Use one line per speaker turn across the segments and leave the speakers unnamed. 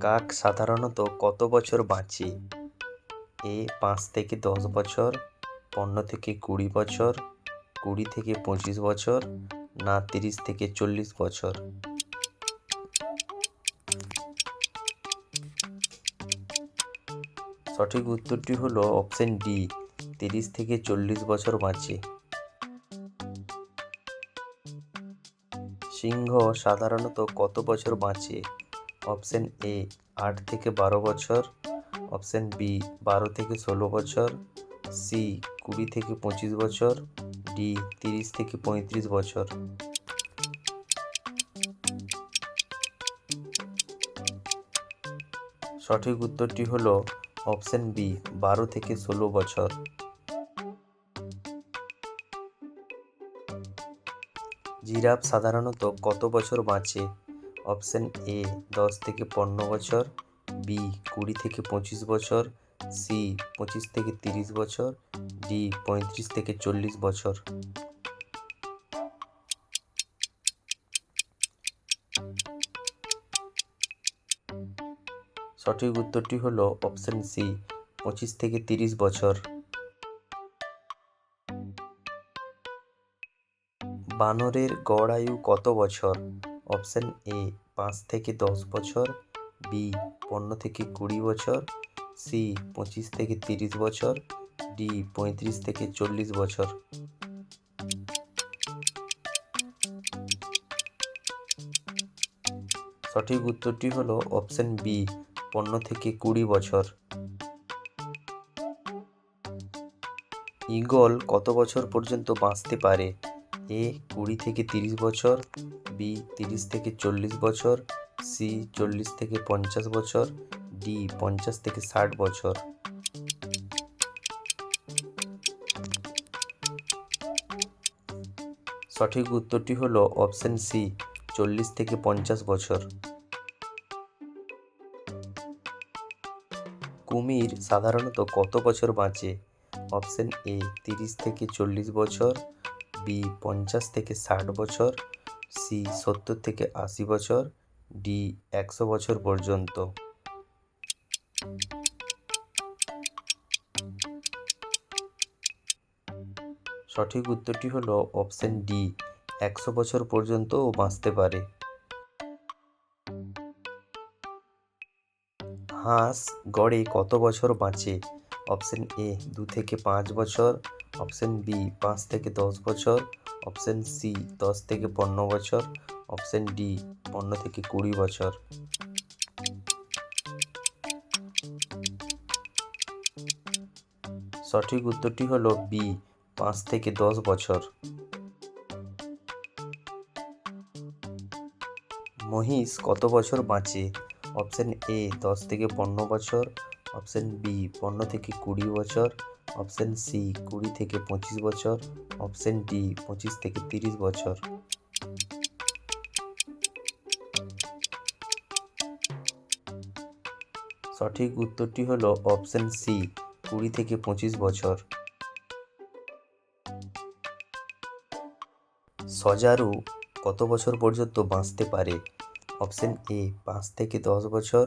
কাক সাধারণত কত বছর বাঁচে? এ পাঁচ থেকে দশ বছর, পনেরো থেকে কুড়ি বছর, কুড়ি থেকে পঁচিশ বছর, না তিরিশ থেকে চল্লিশ বছর। সঠিক উত্তরটি হলো অপশন ডি, তিরিশ থেকে চল্লিশ বছর বাঁচে। সিংহ সাধারণত কত বছর বাঁচে? অপশন এ, আট থেকে বারো বছর। অপশন বি, বারো থেকে ষোলো বছর। সি, কুড়ি থেকে পঁচিশ বছর। ডি, তিরিশ থেকে পঁয়ত্রিশ বছর। সঠিক উত্তরটি হলো অপশন বি, বারো থেকে ষোলো বছর। জিরাফ সাধারণত কত বছর বাঁচে? অপশন এ, দশ থেকে পনেরো বছর, বি, কুড়ি থেকে পঁচিশ বছর, সি, পঁচিশ থেকে তিরিশ বছর, ডি, পঁয়ত্রিশ থেকে চল্লিশ বছর। সঠিক উত্তরটি হলো অপশন সি, পঁচিশ থেকে তিরিশ বছর। বানরের গড় আয়ু কত বছর? অপশন এ, পাঁচ থেকে দশ বছর, বি, পনেরো থেকে কুড়ি বছর, সি, পঁচিশ থেকে তিরিশ বছর, ডি, পঁয়ত্রিশ থেকে চল্লিশ বছর। সঠিক উত্তরটি হলো অপশন বি, পনেরো থেকে কুড়ি বছর। ঈগল কত বছর পর্যন্ত বাঁচতে পারে? এ কুড়ি থেকে তিরিশ বছর, বি তিরিশ থেকে চল্লিশ বছর, সি চল্লিশ থেকে পঞ্চাশ বছর, ডি পঞ্চাশ থেকে ষাট বছর। সঠিক উত্তরটি হলো অপশন সি, চল্লিশ থেকে পঞ্চাশ বছর। কুমির সাধারণত কত বছর বাঁচে? অপশন এ তিরিশ থেকে চল্লিশ বছর বি পঞ্চাশ থেকে ষাট বছর, সি সত্তর থেকে আশি বছর, ডি একশো বছর পর্যন্ত। সঠিক উত্তরটি হলো অপশন ডি, একশো বছর পর্যন্তও বাঁচতে পারে। হাঁস গড়ে কত বছর বাঁচে? অপশন এ, দু থেকে পাঁচ বছর অপশন বি, পাঁচ থেকে দশ বছর। অপশন সি, দশ থেকে পনেরো বছর। অপশন ডি, পনেরো থেকে কুড়ি বছর। সঠিক উত্তরটি হলো বি, পাঁচ থেকে দশ বছর। মহিষ কত বছর বাঁচে? অপশন এ, দশ থেকে পনেরো বছর। অপশন বি পনেরো থেকে কুড়ি বছর। অপশন সি কুড়ি থেকে পঁচিশ বছর। অপশন ডি পঁচিশ থেকে তিরিশ বছর। সঠিক উত্তরটি হলো অপশন সি কুড়ি থেকে পঁচিশ বছর। সজারু কত বছর পর্যন্ত বাঁচতে পারে? অপশন এ পাঁচ থেকে দশ বছর।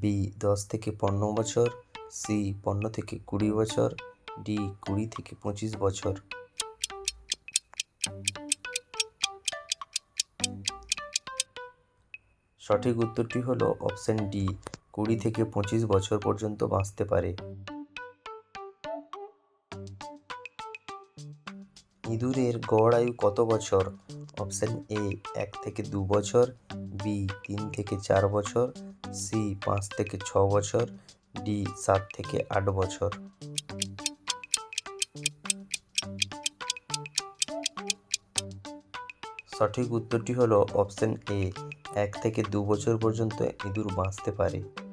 বি, দশ থেকে পনেরো বছর, সি, পনেরো থেকে কুড়ি বছর, ডি, কুড়ি থেকে পঁচিশ বছর। সঠিক উত্তরটি হল অপশন ডি, কুড়ি থেকে পঁচিশ বছর পর্যন্ত বাঁচতে পারে। ইঁদুরের গড় আয়ু কত বছর? অপশান এ, এক থেকে দু বছর, বি, তিন থেকে চার বছর, সি, পাঁচ থেকে ছ বছর, ডি, সাত থেকে আট বছর। সঠিক উত্তরটি হলো অপশন এ, এক থেকে দু বছর পর্যন্ত ইঁদুর বাঁচতে পারে।